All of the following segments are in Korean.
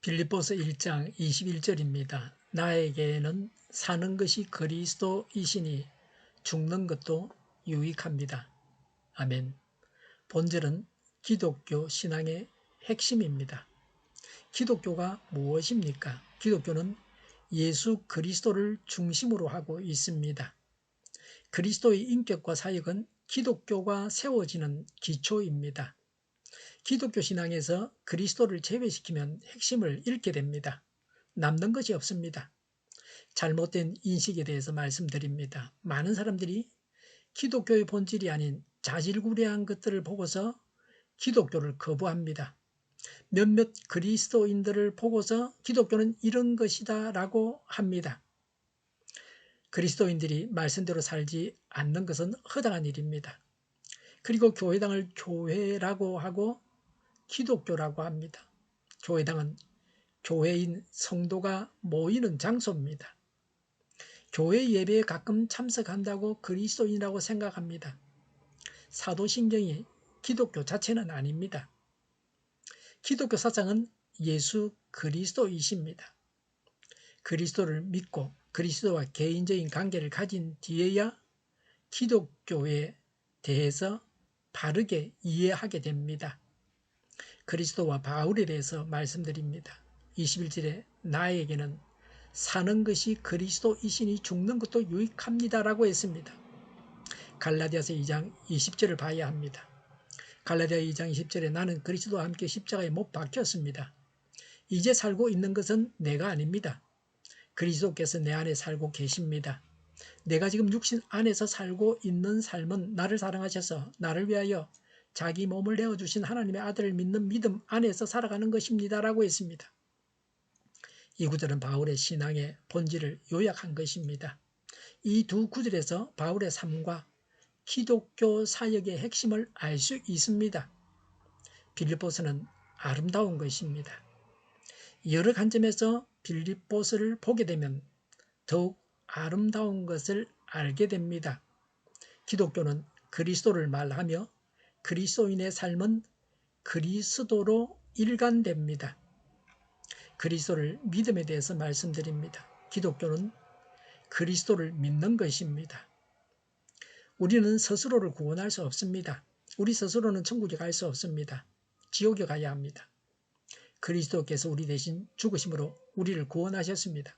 빌립보서 1장 21절입니다. 나에게는 사는 것이 그리스도이시니 죽는 것도 유익합니다. 아멘. 본절은 기독교 신앙의 핵심입니다. 기독교가 무엇입니까? 기독교는 예수 그리스도를 중심으로 하고 있습니다. 그리스도의 인격과 사역은 기독교가 세워지는 기초입니다. 기독교 신앙에서 그리스도를 제외시키면 핵심을 잃게 됩니다. 남는 것이 없습니다. 잘못된 인식에 대해서 말씀드립니다. 많은 사람들이 기독교의 본질이 아닌 자질구레한 것들을 보고서 기독교를 거부합니다. 몇몇 그리스도인들을 보고서 기독교는 이런 것이다 라고 합니다. 그리스도인들이 말씀대로 살지 않는 것은 허당한 일입니다. 그리고 교회당을 교회라고 하고 기독교라고 합니다. 교회당은 교회인 성도가 모이는 장소입니다. 교회 예배에 가끔 참석한다고 그리스도인이라고 생각합니다. 사도신경이 기독교 자체는 아닙니다. 기독교 사상은 예수 그리스도이십니다. 그리스도를 믿고 그리스도와 개인적인 관계를 가진 뒤에야 기독교에 대해서 바르게 이해하게 됩니다. 그리스도와 바울에 대해서 말씀드립니다. 21절에 나에게는 사는 것이 그리스도이시니 죽는 것도 유익합니다라고 했습니다. 갈라디아서 2장 20절을 봐야 합니다. 갈라디아 2장 20절에 나는 그리스도와 함께 십자가에 못 박혔습니다. 이제 살고 있는 것은 내가 아닙니다. 그리스도께서 내 안에 살고 계십니다. 내가 지금 육신 안에서 살고 있는 삶은 나를 사랑하셔서 나를 위하여 자기 몸을 내어주신 하나님의 아들을 믿는 믿음 안에서 살아가는 것입니다. 라고 했습니다. 이 구절은 바울의 신앙의 본질을 요약한 것입니다. 이 두 구절에서 바울의 삶과 기독교 사역의 핵심을 알 수 있습니다. 빌립보서는 아름다운 것입니다. 여러 관점에서 빌립보서를 보게 되면 더욱 아름다운 것을 알게 됩니다. 기독교는 그리스도를 말하며 그리스도인의 삶은 그리스도로 일관됩니다. 그리스도를 믿음에 대해서 말씀드립니다. 기독교는 그리스도를 믿는 것입니다. 우리는 스스로를 구원할 수 없습니다. 우리 스스로는 천국에 갈 수 없습니다. 지옥에 가야 합니다. 그리스도께서 우리 대신 죽으심으로 우리를 구원하셨습니다.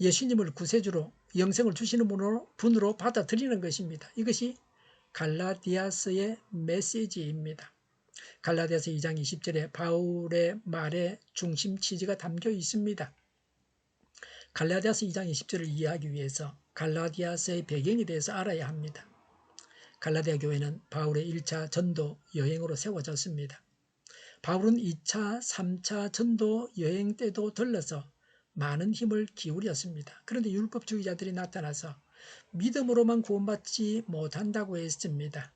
예수님을 구세주로 영생을 주시는 분으로, 받아들이는 것입니다. 이것이 갈라디아스의 메시지입니다. 갈라디아서 2장 20절에 바울의 말의 중심 취지가 담겨 있습니다. 갈라디아서 2장 20절을 이해하기 위해서 갈라디아서의 배경에 대해서 알아야 합니다. 갈라디아 교회는 바울의 1차 전도 여행으로 세워졌습니다. 바울은 2차, 3차 전도 여행 때도 들러서 많은 힘을 기울였습니다. 그런데 율법주의자들이 나타나서 믿음으로만 구원받지 못한다고 했습니다.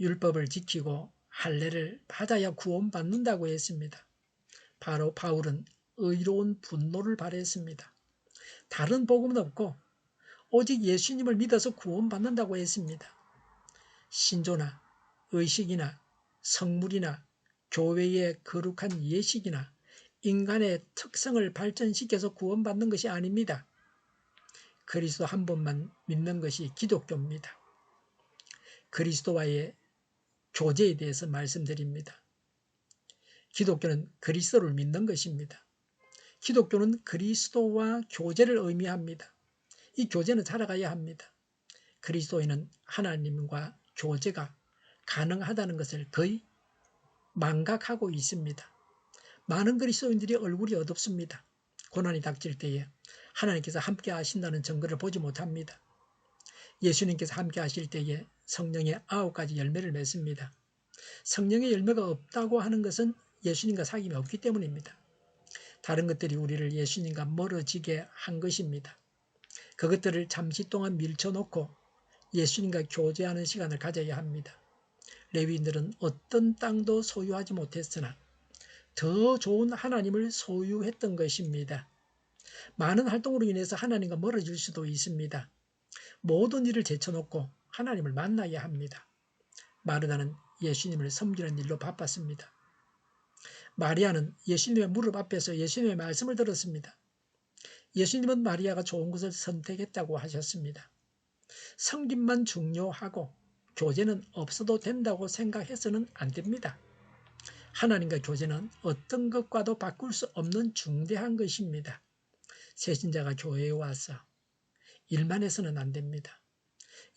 율법을 지키고 할례를 받아야 구원받는다고 했습니다. 바로 바울은 의로운 분노를 발했습니다. 다른 복음은 없고 오직 예수님을 믿어서 구원받는다고 했습니다. 신조나 의식이나 성물이나 교회의 거룩한 예식이나 인간의 특성을 발전시켜서 구원받는 것이 아닙니다. 그리스도 한 번만 믿는 것이 기독교입니다. 그리스도와의 교제에 대해서 말씀드립니다. 기독교는 그리스도를 믿는 것입니다. 기독교는 그리스도와 교제를 의미합니다. 이 교제는 살아가야 합니다. 그리스도인은 하나님과 교제가 가능하다는 것을 거의 망각하고 있습니다. 많은 그리스도인들이 얼굴이 어둡습니다. 고난이 닥칠 때에 하나님께서 함께 하신다는 증거를 보지 못합니다. 예수님께서 함께 하실 때에 성령의 아홉 가지 열매를 맺습니다. 성령의 열매가 없다고 하는 것은 예수님과 사귐이 없기 때문입니다. 다른 것들이 우리를 예수님과 멀어지게 한 것입니다. 그것들을 잠시 동안 밀쳐놓고 예수님과 교제하는 시간을 가져야 합니다. 레위인들은 어떤 땅도 소유하지 못했으나 더 좋은 하나님을 소유했던 것입니다. 많은 활동으로 인해서 하나님과 멀어질 수도 있습니다. 모든 일을 제쳐놓고 하나님을 만나야 합니다. 마르다는 예수님을 섬기는 일로 바빴습니다. 마리아는 예수님의 무릎 앞에서 예수님의 말씀을 들었습니다. 예수님은 마리아가 좋은 것을 선택했다고 하셨습니다. 성김만 중요하고 교제는 없어도 된다고 생각해서는 안 됩니다. 하나님과 교제는 어떤 것과도 바꿀 수 없는 중대한 것입니다. 새신자가 교회에 와서 일만 해서는 안 됩니다.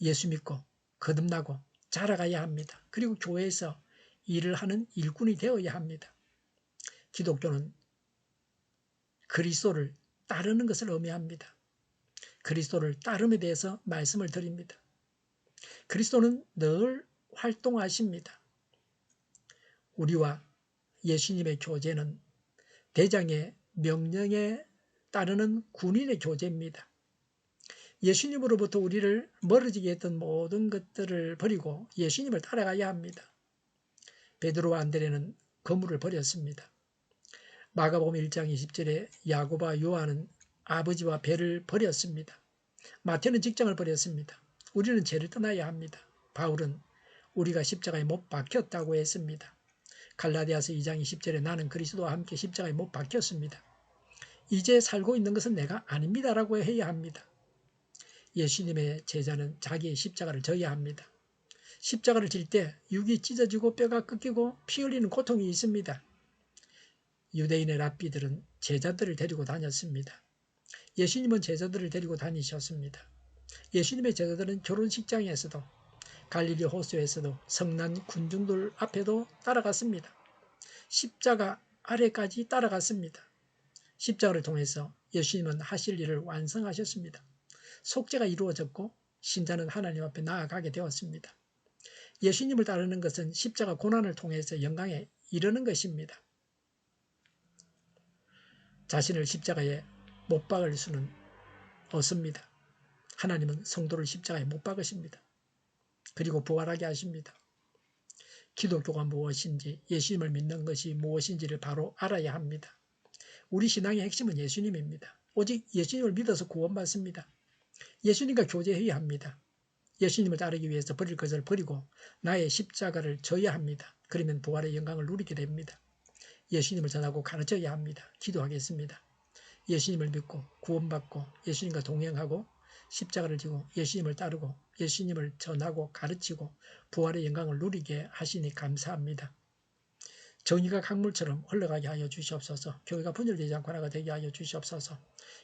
예수 믿고 거듭나고 자라가야 합니다. 그리고 교회에서 일을 하는 일꾼이 되어야 합니다. 기독교는 그리스도를 따르는 것을 의미합니다. 그리스도를 따름에 대해서 말씀을 드립니다. 그리스도는 늘 활동하십니다. 우리와 예수님의 교제는 대장의 명령에 따르는 군인의 교제입니다. 예수님으로부터 우리를 멀어지게 했던 모든 것들을 버리고 예수님을 따라가야 합니다. 베드로와 안드레는 거물을 버렸습니다. 마가복음 1장 20절에 야고바 요한은 아버지와 배를 버렸습니다. 마태는 직장을 버렸습니다. 우리는 죄를 떠나야 합니다. 바울은 우리가 십자가에 못 박혔다고 했습니다. 갈라디아서 2장 20절에 나는 그리스도와 함께 십자가에 못 박혔습니다. 이제 살고 있는 것은 내가 아닙니다라고 해야 합니다. 예수님의 제자는 자기의 십자가를 져야 합니다. 십자가를 질 때 육이 찢어지고 뼈가 꺾이고 피 흘리는 고통이 있습니다. 유대인의 랍비들은 제자들을 데리고 다녔습니다. 예수님은 제자들을 데리고 다니셨습니다. 예수님의 제자들은 결혼식장에서도 갈릴리 호수에서도 성난 군중들 앞에도 따라갔습니다. 십자가 아래까지 따라갔습니다. 십자가를 통해서 예수님은 하실 일을 완성하셨습니다. 속죄가 이루어졌고 신자는 하나님 앞에 나아가게 되었습니다. 예수님을 따르는 것은 십자가 고난을 통해서 영광에 이르는 것입니다. 자신을 십자가에 못 박을 수는 없습니다. 하나님은 성도를 십자가에 못 박으십니다. 그리고 부활하게 하십니다. 기독교가 무엇인지 예수님을 믿는 것이 무엇인지를 바로 알아야 합니다. 우리 신앙의 핵심은 예수님입니다. 오직 예수님을 믿어서 구원받습니다. 예수님과 교제해야 합니다. 예수님을 따르기 위해서 버릴 것을 버리고 나의 십자가를 져야 합니다. 그러면 부활의 영광을 누리게 됩니다. 예수님을 전하고 가르쳐야 합니다. 기도하겠습니다. 예수님을 믿고 구원받고 예수님과 동행하고 십자가를 지고 예수님을 따르고 예수님을 전하고 가르치고 부활의 영광을 누리게 하시니 감사합니다. 정의가 강물처럼 흘러가게 하여 주시옵소서. 교회가 분열되지 않고 하나가 되게 하여 주시옵소서.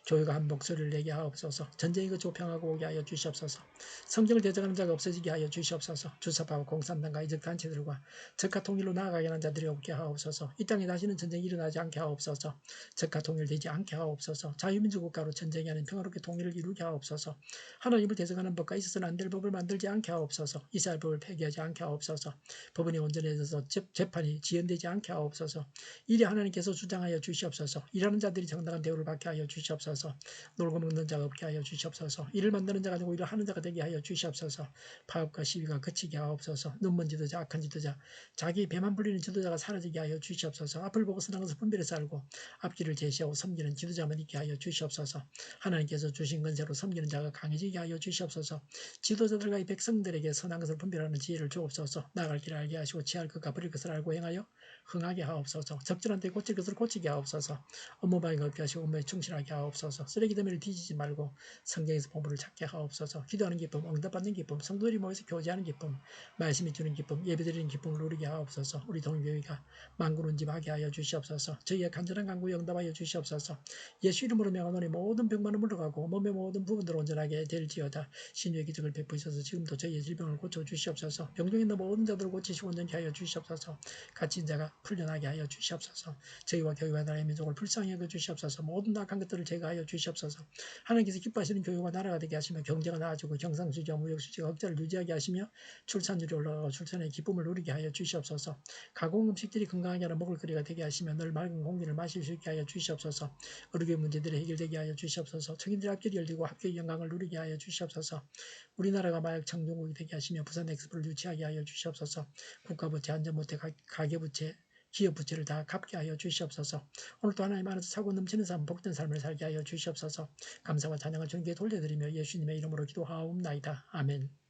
교회가 한 목소리를 내게 하옵소서. 전쟁이 그 조평하고 오게 하여 주시옵소서. 성경을 대적하는 자가 없어지게 하여 주시옵소서. 주사파와 공산당과 이적 단체들과 적화 통일로 나아가게 하는 자들이 없게 하옵소서. 이 땅에 다시는 전쟁이 일어나지 않게 하옵소서. 적화 통일되지 않게 하옵소서. 자유민주 국가로 전쟁이 아닌 평화롭게 통일을 이루게 하옵소서. 하나님을 대적하는 법과 있어서는 안 될 법을 만들지 않게 하옵소서. 이스라엘 법을 폐기하지 않게 하옵소서. 법원이 온전해져서 재판이 지연되지 않게 하옵소서. 이리 하나님께서 주장하여 주시옵소서. 일하는 자들이 정당한 대우를 받게 하여 주시옵소서. 놀고 먹는 자가 없게 하여 주시옵소서. 일을 만드는 자가 아니고 일을 하는 자가 되게 하여 주시옵소서. 파업과 시위가 그치게 하옵소서. 눈먼 지도자, 악한 지도자, 자기 배만 불리는 지도자가 사라지게 하여 주시옵소서. 앞을 보고 선한 것을 분별해서 알고 앞길을 제시하고 섬기는 지도자만 있게 하여 주시옵소서. 하나님께서 주신 건세로 섬기는 자가 강해지게 하여 주시옵소서. 지도자들과 이 백성들에게 선한 것을 분별하는 지혜를 주옵소서. 나갈 길을 알게 하시고 취할 것과 버릴 것을 알고 행하여 흥하게 하옵소서. 적절한 때 고칠 것을 고치게 하옵소서. 업무 방해가 없게 하시고 업무에 충실하게 하옵소서. 쓰레기 더미를 뒤지지 말고 성경에서 보물을 찾게 하옵소서. 기도하는 기쁨, 응답받는 기쁨, 성도들이 모여서 교제하는 기쁨, 말씀이 주는 기쁨, 예배드리는 기쁨을 누리게 하옵소서. 우리 동교회가 만군운집하게 하여 주시옵소서. 저희의 간절한 간구에 응답하여 주시옵소서. 예수 이름으로 명하노니 모든 병만은 물러가고 몸의 모든 부분들 온전하게 될지어다. 신유의 기적을 베푸셔서 지금도 저희의 질병을 고쳐 주시옵소서. 병중에 있는 모든 자들을 고치시고 온전히 하여 주시옵소서. 갇힌 자가 풀려나게 하여 주시옵소서. 저희와 교회와 나라의 민족을 불쌍히 여겨 주시옵소서. 모든 악한 것들을 제거하여 주시옵소서. 하나님께서 기뻐하시는 교회와 나라가 되게 하시며 경제가 나아지고 경상수지와 무역수지가 흑자를 유지하게 하시며 출산율이 올라가고 출산의 기쁨을 누리게 하여 주시옵소서. 가공 음식들이 건강하게 하는 먹을 거리가 되게 하시며 늘 맑은 공기를 마실 수 있게 하여 주시옵소서. 의료계 문제들이 해결되게 하여 주시옵소서. 청인들 앞길이 열리고 학교의 영광을 누리게 하여 주시옵소서. 우리나라가 마약 청정국이 되게 하시며 부산 엑스포를 유치하게 하여 주시옵소서. 국가부채, 안전부채, 가계부채, 기업 부채를 다 갚게 하여 주시옵소서. 오늘도 하나님 안에서 사고 넘치는 삶, 복된 삶을 살게 하여 주시옵소서. 감사와 찬양을 주님께 돌려드리며 예수님의 이름으로 기도하옵나이다. 아멘.